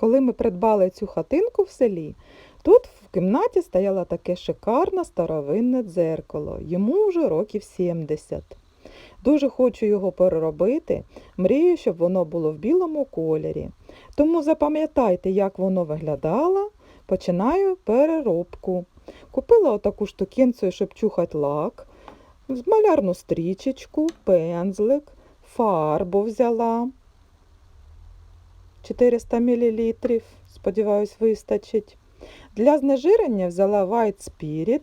Коли ми придбали цю хатинку в селі, тут в кімнаті стояло таке шикарне старовинне дзеркало. Йому вже років 70. Дуже хочу його переробити. Мрію, щоб воно було в білому кольорі. Тому запам'ятайте, як воно виглядало. Починаю переробку. Купила отаку штукенцію, щоб чухати лак, малярну стрічечку, пензлик, фарбу взяла 400 мл, сподіваюсь, вистачить. Для знежирення взяла White Spirit,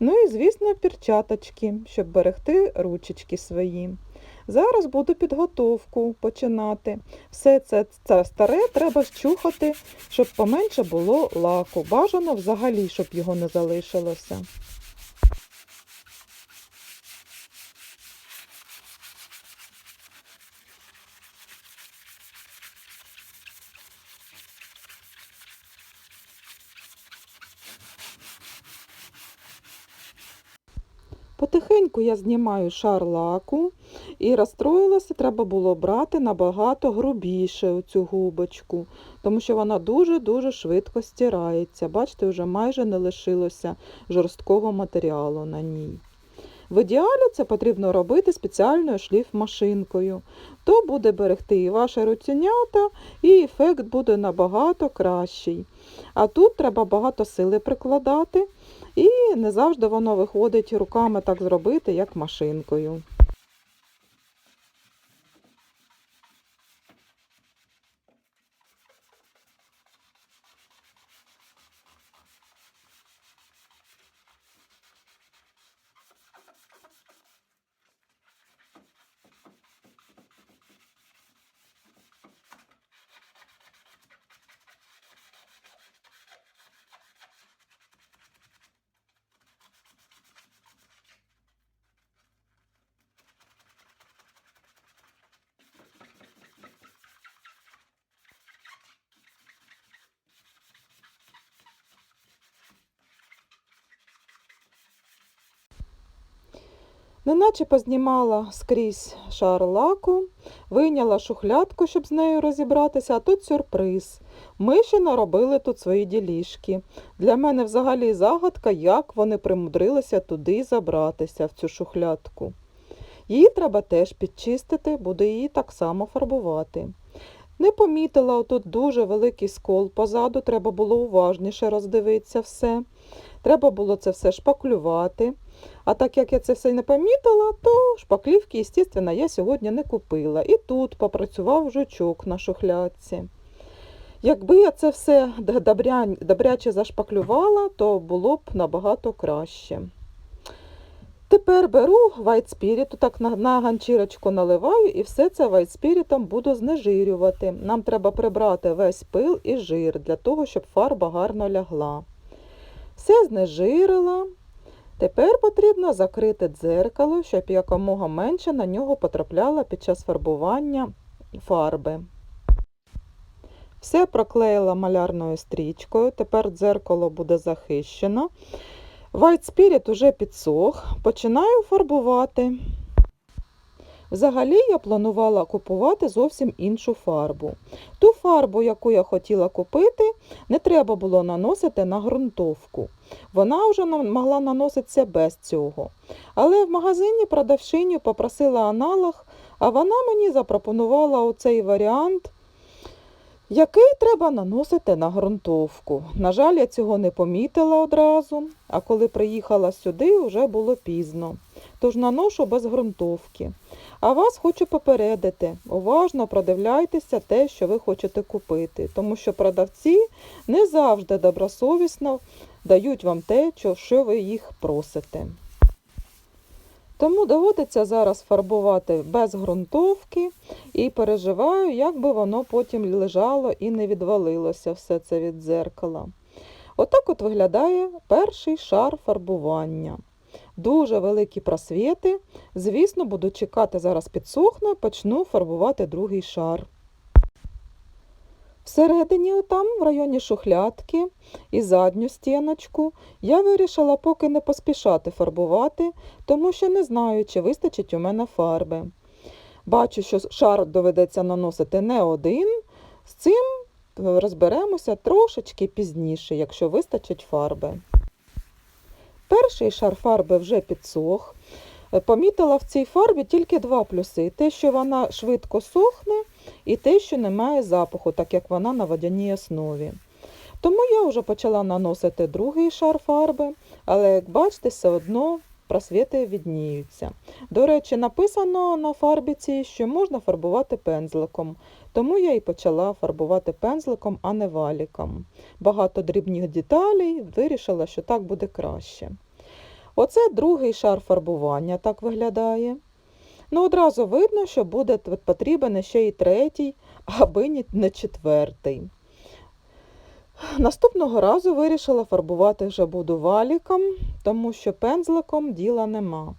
ну і, звісно, перчаточки, щоб берегти ручечки свої. Зараз буду підготовку починати. Все це, це старе треба щухати, щоб поменше було лаку. Бажано взагалі, щоб його не залишилося. Потихеньку я знімаю шар лаку і розстроїлася, треба було брати набагато грубіше цю губочку, тому що вона дуже-дуже швидко стирається. Бачите, вже майже не лишилося жорсткого матеріалу на ній. В ідеалі це потрібно робити спеціальною шліфмашинкою. То буде берегти і ваше руценята, і ефект буде набагато кращий. А тут треба багато сили прикладати. І не завжди воно виходить руками так зробити, як машинкою. Неначе познімала скрізь шар лаку, вийняла шухлядку, щоб з нею розібратися, а тут сюрприз. Ми ще наробили тут свої ділішки. Для мене взагалі загадка, як вони примудрилися туди забратися, в цю шухлядку. Її треба теж підчистити, буду її так само фарбувати. Не помітила отут дуже великий скол позаду, треба було уважніше роздивитися все. Треба було це все шпаклювати. А так як я це все не помітила, то шпаклівки, звісно, я сьогодні не купила. І тут попрацював жучок на шухлядці. Якби я це все добряче зашпаклювала, то було б набагато краще. Тепер беру White Spirit, так на, на ганчірочку наливаю і все це White Spirit буду знежирювати. Нам треба прибрати весь пил і жир для того, щоб фарба гарно лягла. Все знежирила. Тепер потрібно закрити дзеркало, щоб якомога менше на нього потрапляло під час фарбування фарби. Все проклеїла малярною стрічкою, тепер дзеркало буде захищено. White Spirit уже підсох, починаю фарбувати. Взагалі я планувала купувати зовсім іншу фарбу. Ту фарбу, яку я хотіла купити, не треба було наносити на ґрунтовку. Вона вже могла наноситися без цього. Але в магазині продавчиню попросила аналог, а вона мені запропонувала оцей варіант, який треба наносити на ґрунтовку. На жаль, я цього не помітила одразу, а коли приїхала сюди, вже було пізно. Тож наношу без ґрунтовки. А вас хочу попередити, уважно продивляйтеся те, що ви хочете купити, тому що продавці не завжди добросовісно дають вам те, що ви їх просите. Тому доводиться зараз фарбувати без ґрунтовки і переживаю, як би воно потім лежало і не відвалилося все це від дзеркала. Отак от виглядає перший шар фарбування. Дуже великі просвіти. Звісно, буду чекати, зараз підсохне, почну фарбувати другий шар. Всередині, там, в районі шухлядки і задню стіночку, я вирішила поки не поспішати фарбувати, тому що не знаю, чи вистачить у мене фарби. Бачу, що шар доведеться наносити не один. З цим розберемося трошечки пізніше, якщо вистачить фарби. Перший шар фарби вже підсох. Е, Помітила в цій фарбі тільки два плюси: те, що вона швидко сохне, і те, що немає запаху, так як вона на водяній основі. Тому я вже почала наносити другий шар фарби, але, як бачите, все одно просвіти відніються. До речі, написано на фарбіці, що можна фарбувати пензликом, тому я і почала фарбувати пензликом, а не валіком. Багато дрібних деталей, вирішила, що так буде краще. Оце другий шар фарбування так виглядає. Ну, одразу видно, що буде потрібен ще і третій, аби не четвертий. Наступного разу вирішила фарбувати вже буду валіком, тому що пензликом діла нема.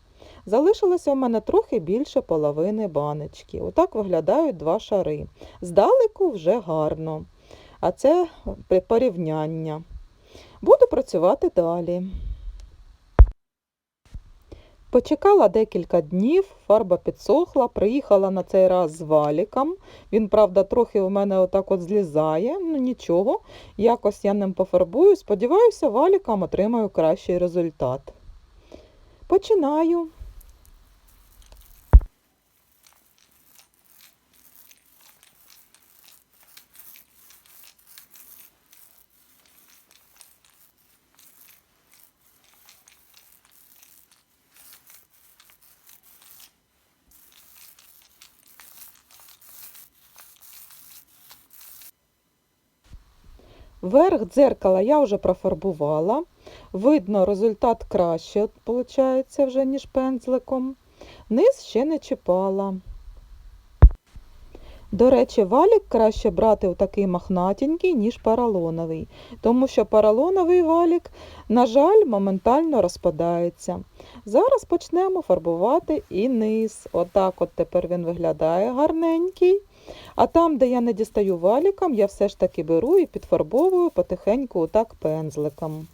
Залишилося у мене трохи більше половини баночки. Отак виглядають два шари. Здалеку вже гарно. А це порівняння. Буду працювати далі. Почекала декілька днів, фарба підсохла, приїхала на цей раз з валіком. Він, правда, трохи у мене отак от злізає, ну нічого, якось я ним пофарбую. Сподіваюся, валіком отримаю кращий результат. Починаю. Верх дзеркала я вже профарбувала. Видно, результат краще виходить вже, ніж пензликом. Низ ще не чіпала. До речі, валік краще брати у такий махнатенький, ніж поролоновий, тому що поролоновий валік, на жаль, моментально розпадається. Зараз почнемо фарбувати і низ. Отак от тепер він виглядає гарненький. А там, де я не дістаю валіком, я все ж таки беру і підфарбовую потихеньку отак пензликом.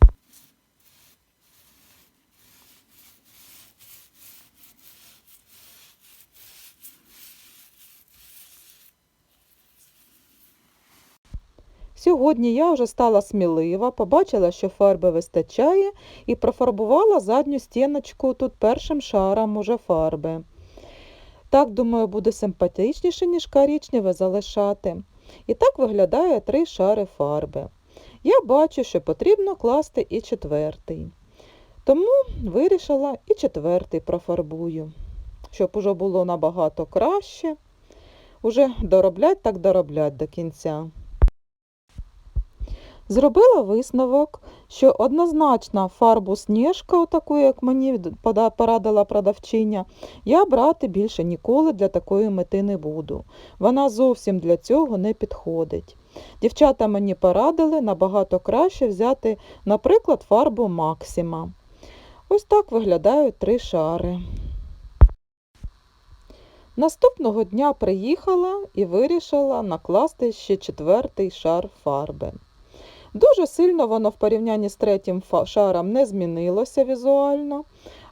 Сьогодні я вже стала смілива, побачила, що фарби вистачає, і профарбувала задню стіночку тут першим шаром уже фарби. Так, думаю, буде симпатичніше, ніж коричневе залишати. І так виглядає три шари фарби. Я бачу, що потрібно класти і четвертий. Тому вирішила і четвертий профарбую, щоб уже було набагато краще. Уже дороблять так дороблять до кінця. Зробила висновок, що однозначно фарбу сніжка, таку, як мені порадила продавчиня, я брати більше ніколи для такої мети не буду. Вона зовсім для цього не підходить. Дівчата мені порадили набагато краще взяти, наприклад, фарбу Максима. Ось так виглядають три шари. Наступного дня приїхала і вирішила накласти ще четвертий шар фарби. Дуже сильно воно в порівнянні з третім шаром не змінилося візуально,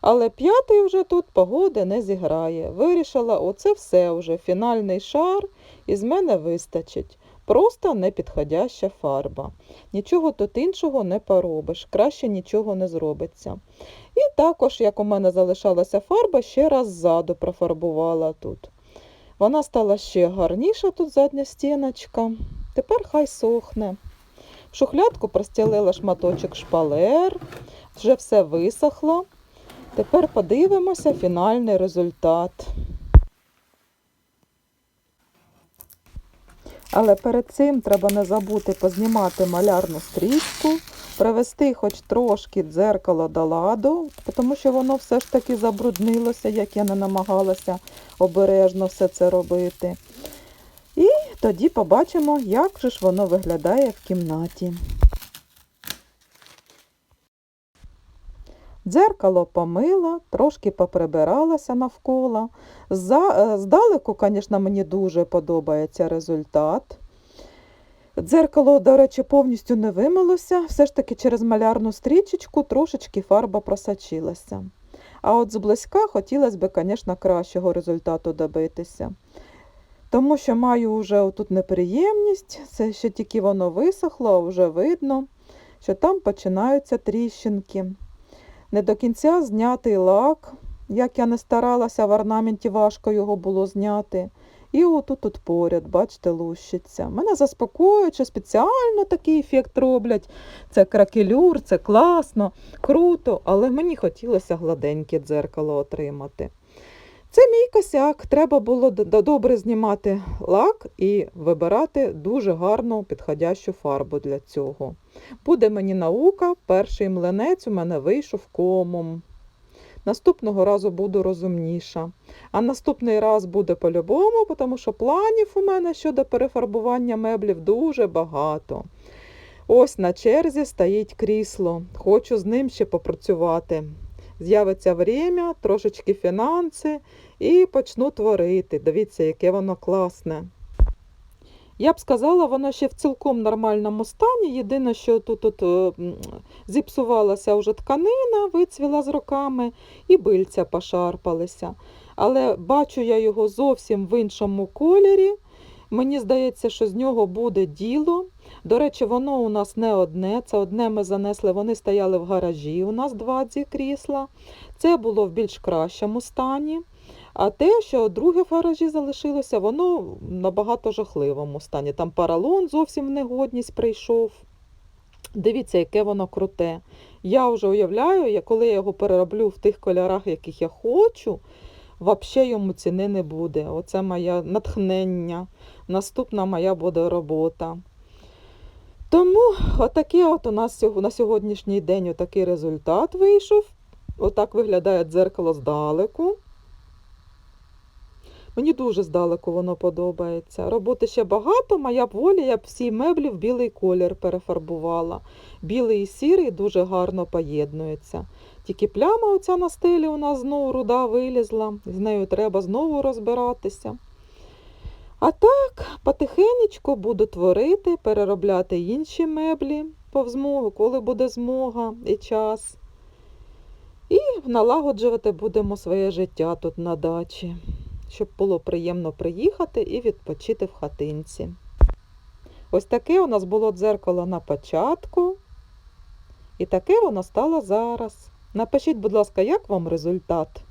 але п'ятий вже тут погоди не зіграє. Вирішила, оце все вже фінальний шар, і з мене вистачить. Просто непідходяща фарба. Нічого тут іншого не поробиш, краще нічого не зробиться. І також, як у мене залишалася фарба, ще раз ззаду профарбувала тут. Вона стала ще гарніша тут задня стіночка. Тепер хай сохне. В шухлядку простілила шматочок шпалер, вже все висохло. Тепер подивимося фінальний результат. Але перед цим треба не забути познімати малярну стрічку, привести хоч трошки дзеркало до ладу, тому що воно все ж таки забруднилося, як я не намагалася обережно все це робити. І тоді побачимо, як же ж воно виглядає в кімнаті. Дзеркало помила, трошки поприбиралася навколо. Е, здалеку, звісно, мені дуже подобається результат. Дзеркало, до речі, повністю не вимилося, все ж таки через малярну стрічечку трошечки фарба просочилася. А от зблизька хотілося б, звісно, кращого результату добитися. Тому що маю вже тут неприємність, це ще тільки воно висохло, вже видно, що там починаються тріщинки. Не до кінця знятий лак, як я не старалася, в орнаменті важко його було зняти. І отут тут поряд, бачите, лущиться. Мене заспокоюють, що спеціально такий ефект роблять. Це кракелюр, це класно, круто, але мені хотілося гладеньке дзеркало отримати. Це мій косяк. Треба було добре знімати лак і вибирати дуже гарну підходящу фарбу для цього. Буде мені наука, перший млинець у мене вийшов комом. Наступного разу буду розумніша. А наступний раз буде по-любому, тому що планів у мене щодо перефарбування меблів дуже багато. Ось на черзі стоїть крісло. Хочу з ним ще попрацювати. З'явиться время, трошечки фінанси і почну творити. Дивіться, яке воно класне. Я б сказала, воно ще в цілком нормальному стані. Єдине, що тут, тут е, зіпсувалася вже тканина, вицвіла з роками, і бильця пошарпалися. Але бачу я його зовсім в іншому кольорі. Мені здається, що з нього буде діло. До речі, воно у нас не одне. Це одне ми занесли, вони стояли в гаражі. У нас два ці крісла. Це було в більш кращому стані. А те, що друге в гаражі залишилося, воно в набагато жахливому стані. Там паралон зовсім в негодність прийшов. Дивіться, яке воно круте. Я вже уявляю, коли я його перероблю в тих кольорах, яких я хочу, взагалі йому ціни не буде. Оце моє натхнення. Наступна моя буде робота. Тому отакий от у нас на сьогоднішній день отакий результат вийшов. Отак виглядає дзеркало здалеку. Мені дуже здалеку воно подобається. Роботи ще багато, моя б воля, я б всі меблі в білий колір перефарбувала. Білий і сірий дуже гарно поєднуються. Тільки пляма оця на стелі у нас знову руда вилізла, з нею треба знову розбиратися. А так, потихенечку буду творити, переробляти інші меблі по змогу, коли буде змога і час. І налагоджувати будемо своє життя тут на дачі, щоб було приємно приїхати і відпочити в хатинці. Ось таке у нас було дзеркало на початку, і таке воно стало зараз. Напишіть, будь ласка, як вам результат?